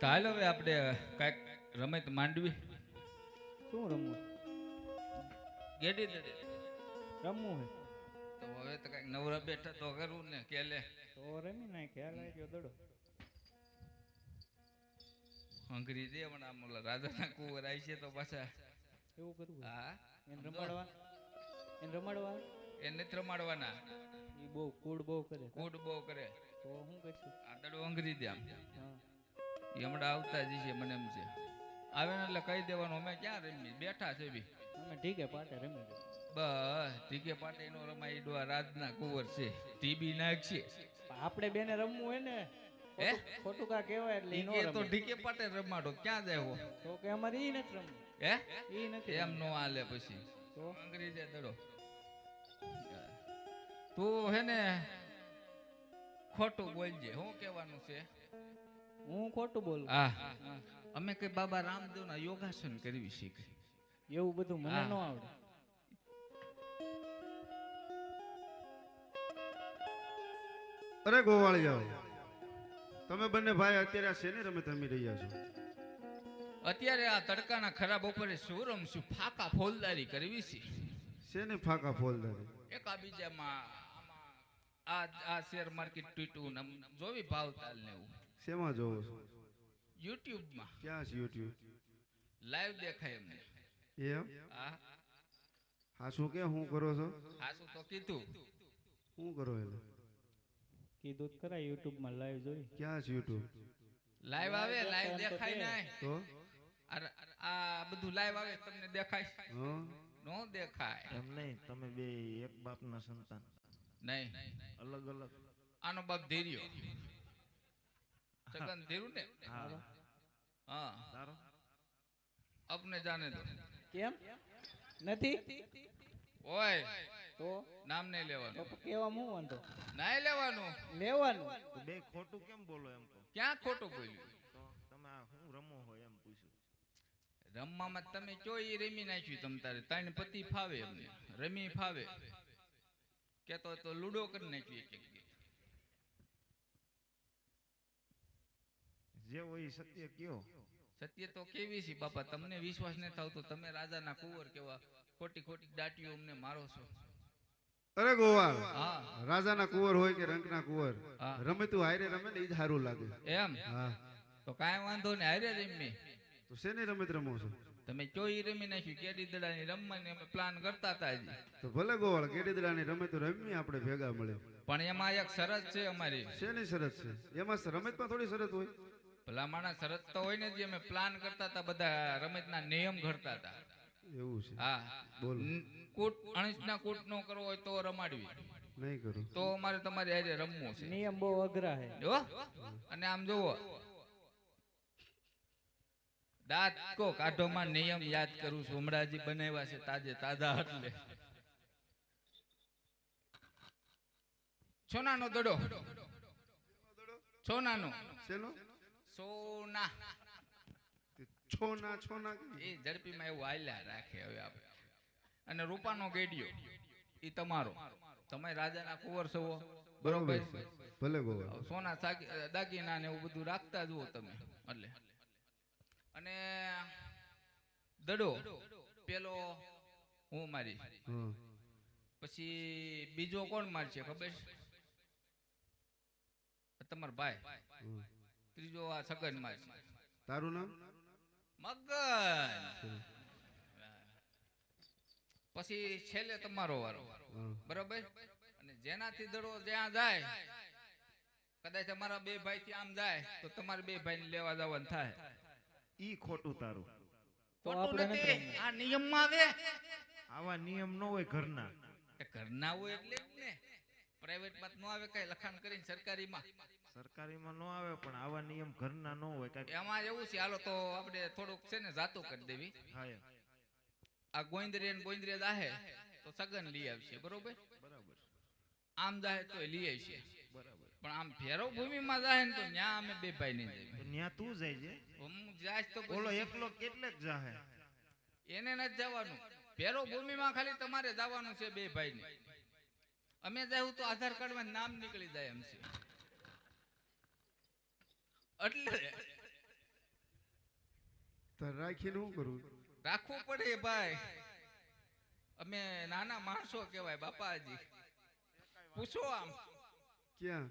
તો હાલ હવે આપણે કાંઈક રમત માંડવી. શું રમવું? ગેડી રમવું હે તો હવે તો કાંઈક નવરા બેઠા તો કરવું ને કે લે તો રમી નાખે ખ્યાલ આવી ગયો દડો. હંગરી દે પણ આમ ઓલા રાજાના કુંવર આવી છે તો પાછા. એવું કરવું હા. એને રમાડવા? એને રમાડવા? એને નથી રમાડવાના. એ બહુ કૂડ બહુ કરે. કૂડ બહુ કરે. તો હું કરશું? આ દડો હંગરી દે આમ. હા. એ હમણાં આવતા જ છે મને એમ છે. આવે ને એટલે કહી દેવાનું અમે ક્યાં રમી બેઠા છે બી. અમે ઠીક પાટે રમી બસ ટીકે પાટે નો રમાય ડોવા રાજના કુંવર છે. ટીબી નાખશે આપણે બેને રમવું હોય ને હે? ખોટું- કા કહેવાય એટલે નો તો ઢીકે પાટે રમાડો ક્યાં જાય હો? તો કે અમારે ઈ નથી રમવું. હે? ઈ નથી એમ નો હાલે પછી. તો? અંગ્રેજી દડો. તું હે ને ખોટું બોલજે શું કહેવાનું છે? હું ખોટું બોલું? હા. અમે કઈ બાબા રામદેવના યોગાસન કરવી શીખી. એવું બધું મને ન આવડે. અરે ગોવાળ જાઓ. તમે બંને ભાઈ અત્યારે આ શેની રમત રમી રહ્યા છો? અત્યારે આ તડકાના ખરાબ બપોરે શું રમશું? ફાકા ફોલદારી કરવી છે. શેની ફાકા ફોલદારી? એકાબીજામાં બીજામાં આ આ શેર માર્કેટ તૂટ્યું ને જોવી ભાવતાલ ને એવું. શેમાં જોવો છો? યુટ્યુબમાં. ક્યાં છે યુટ્યુબ? લાઈવ દેખાય એમને. એમ? હા. હા શું કે? હું કરો છો? હાસું તો કીધું. શું કરો એટલે કીધું ખરા યુટ્યુબમાં લાઈવ જોઈ. ક્યાં છે યુટ્યુબ? લાઈવ આવે લાઈવ દેખાય નહીં તો? અરે આ બધું લાઈવ આવે તમને દેખાય. હા? નો દેખાય. એમ નહીં તમે બે એક બાપના સંતાન. નહીં. અલગ અલગ. આનો બાપ ધીર્યો. સગન ધીરું ને હા. હા આપને જાને દો. કેમ? નથી? ઓય. તો? નામ નહીં તો લેવાનું કેવા હું વાંધો? નહીં લેવાનું. લેવાનું. બે ખોટું કેમ બોલો એમ તો ક્યાં ખોટું બોલ્યું? તો તમે હું રમો હોય એમ પૂછ્યું. રમવામાં તમે કયો એ રમી નાખ્યું તમ તારે. ત્રણ પતિ ફાવે અમને. રમી ફાવે. કેતો તો લૂડો કરી નાખ્યું એક એક દી. જે હોય સત્ય કયો? સત્ય તો કેવી છે? બાપા તમને વિશ્વાસ ન થાવ તો તમે રાજાના કુંવર કેવા ખોટી ખોટી દાટીઓ અમને મારો છો. અરે ગોવાળ હા. રાજાના કુંવર હોય કે રંકના કુંવર હા. રમે તું હારે રમે ને જ સારું લાગે. એમ? હા. તો કાંઈ વાંધો ને હારે રમી તો શેની રમત રમો છો? તમે ચોઈ રમી નાખ્યું કેડી દડાની રમવાની અમે પ્લાન કરતા હતા હજી. તો ભલે ગોવાળ કેડીદડાની રમે તો રમી આપણે ભેગા મળે. પણ એમાં એક શરત છે અમારી. શેની શરત છે? એમાં રમતમાં થોડી શરત હોય. ભલા માણસ શરત તો હોય ને જે અમે પ્લાન કરતા હતા બધા રમતના નિયમ ઘડતા હતા. એવું છે? હા. બોલ. ન- કૂટ અણીસના કૂટ નો કરવો હોય તો રમાડવી. નહીં કરું. તો અમારે તમારે આજે રમવું છે. નિયમ બહુ અઘરા છે. જો અને આમ જોવો. દાંત કો કાઢોમાં નિયમ યાદ કરું છું. હમણાં બનાવ્યા છે તાજે તાજા એટલે. છોનાનો દડો. સોનાનો શેનો? સોના. છોના છોના એ ઝડપીમાં એવું આલ્યા રાખે હવે આપણે. અને રૂપાનો ગેડિયો એ તમારો. તમે રાજાના કુંવર છો. બરોબર ભલે સોના દાગીના ને એવું બધું રાખતા જુઓ તમે. એટલે. અને દડો પેલો હું મારી. પછી બીજો કોણ મારશે ખબર છે? તમારો ભાઈ. ત્રીજો આ સગન છે. તારું નામ? મગન. પછી છેલ્લે તમારો વારો. બરોબર? અને જેનાથી દડો જ્યાં જાય કદાચ અમારા બે ભાઈ થી આમ જાય તો તમારે બે ભાઈ ને લેવા જવાનું થાય. ઈ ખોટું તારું. ખોટું નથી. આ આ નિયમમાં આવે. આવા નિયમ ન હોય ઘરના. ઘરના હોય એટલે ને. પ્રાઇવેટમાં ન આવે કઈ લખાણ કરીને સરકારીમાં. સરકારીમાં નો આવે પણ આવા નિયમ ઘરના નો હોય કાંઈક એમાં એવું છે હાલો તો આપણે થોડુંક છે ને જાતું કરી દેવી. હા એમ. આ ગોંદરે ને ગોંદરે દાહે તો સગન લઈ આવશે બરોબર? બરાબર. આમ જાહે તો લઈ આવશે. બરાબર. પણ આમ ભેરો ભૂમિમાં જાહે ને તો ન્યા અમે બે ભાઈ નહીં જઈએ. ન્યા તું જાય છે? હું જાય તો પછી ઓલો એકલો કેટલે જાહે? એને નથી જવાનું. ભેરવ ભૂમિમાં ખાલી તમારે જવાનું છે બે ભાઈને. અમે જાવું તો આધાર કાર્ડમાં નામ નીકળી જાય એમ છે. એટલે તાર રાખીને શું કરું? રાખવું પડે ભાઈ. અમે નાના માણસો કહેવાય બાપાજી. પૂછો આમ. ક્યાં?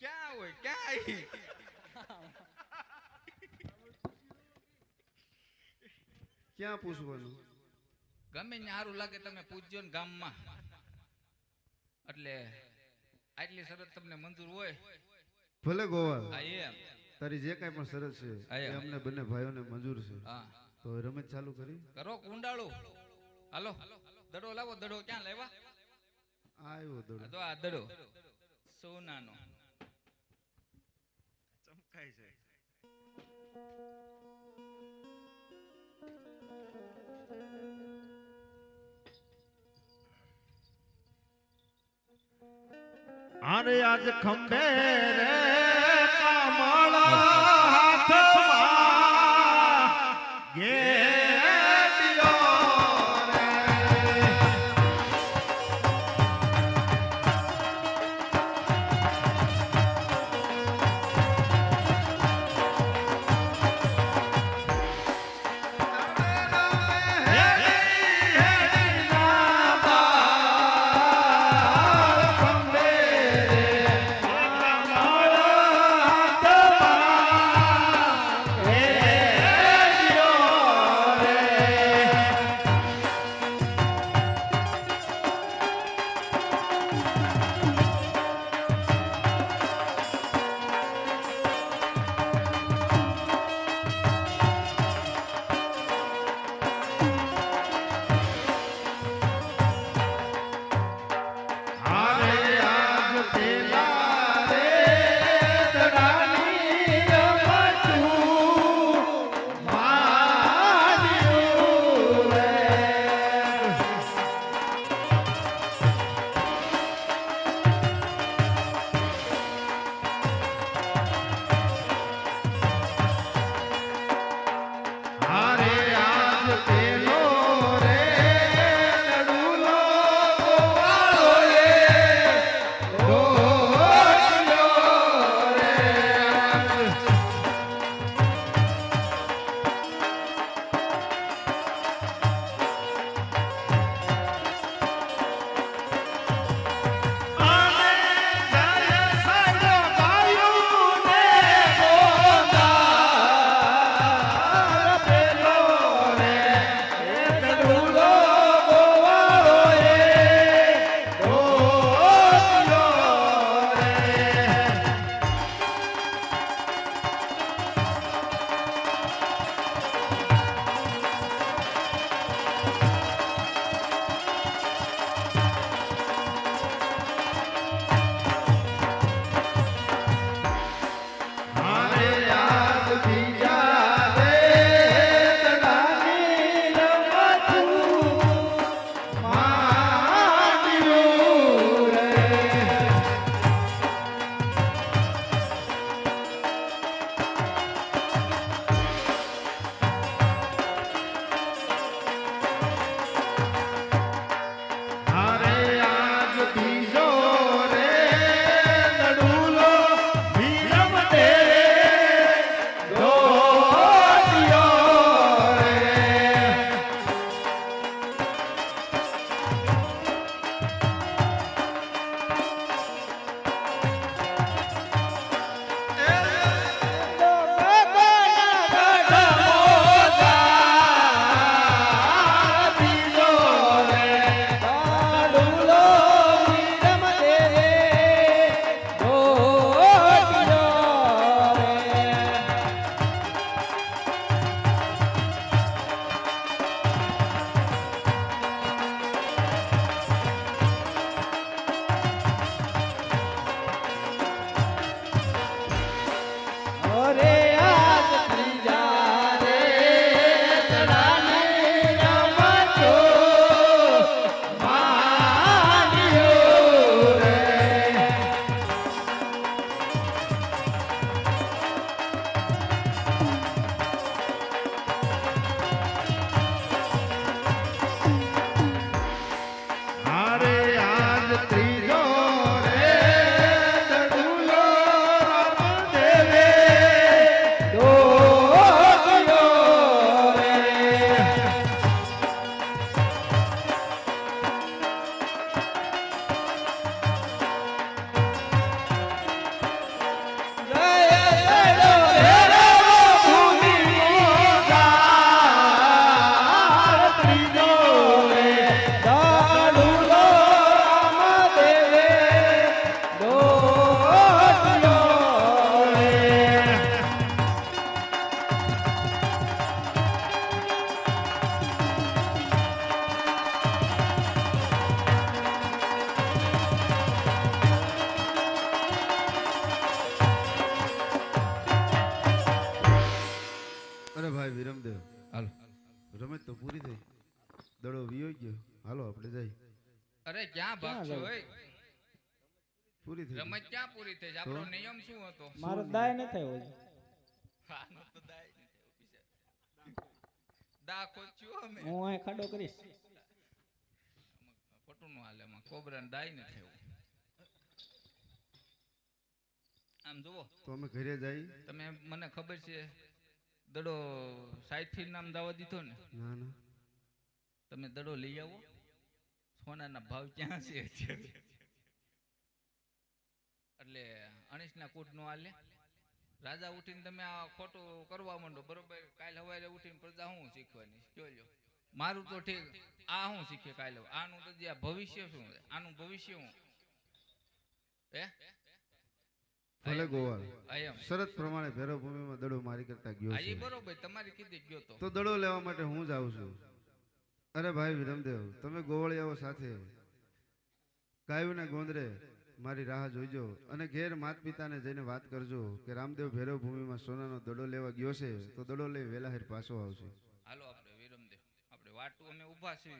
ક્યાં હોય? ક્યાં? ક્યાં પૂછવાનું? ગમે ને સારું લાગે તમે પૂછજો ને ગામમાં. એટલે આટલી શરત તમને મંજૂર હોય. ભલે ગોવા હા એમ. તારી જે કાંઈ પણ શરત છે હા, એ. અમને બંને ભાઈઓને મંજૂર છે. તો રમત ચાલુ કરી. કરો કુંડાળો. હાલો. દડો લાવો દડો ક્યાં લેવા? આવ્યો દડો. તો આ દડો. સોનાનો. ચમકાય છે. અરે આજ ખંભે રે ક્યાં ભાગશો હોય? પૂરી થઈ રમત ક્યાં પૂરી થઈ? આપણો નિયમ શું હતો? મારો દાય ન થયો આનો તો દાય દા ખોચ્યો અમે. હું અહીં ખાડો કરીશ. ખોટું નું હાલે માં કોબરા દાય ન થયો. આમ જુઓ. તો અમે ઘરે જઈ. તમે મને ખબર છે દડો સાઈઠથી નામ દાવા દીધો ને? ના ના. તમે દડો લઈ આવો. સોનાના ભાવ ક્યાં છે એટલે અણીશના કૂટ નો હાલે. રાજા ઉઠીને તમે આ ખોટું કરવા માંડો બરોબર? કાલ સવારે ઉઠીને પ્રજા હું શીખવાની? જોજો મારું તો ઠીક. આ હું શીખે કાલે. આનું તો જે ભવિષ્ય શું? છે આનું ભવિષ્ય હું? હે? ભલે ગોવાળ. શરત પ્રમાણે ભેરવ ભૂમિમાં દડો મારી કરતા ગયો છે એ બરોબર. તમારી કીધી ગયો તો. તો દડો લેવા માટે હું જ આવું છું. અરે ભાઈ વિરમદેવ, તમે ગોવળિયાઓ સાથે ગાયુંને ગોંદરે મારી રાહ જોઈજો અને ઘેર માત પિતાને જઈને વાત કરજો કે રામદેવ ભૈરવ ભૂમિમાં સોનાનો દડો લેવા ગયો છે, તો દડો લઈ વેલા હેર પાછો આવશે. હાલો આપણે વિરમદેવ, આપણે વાટું અમે ઊભા છીએ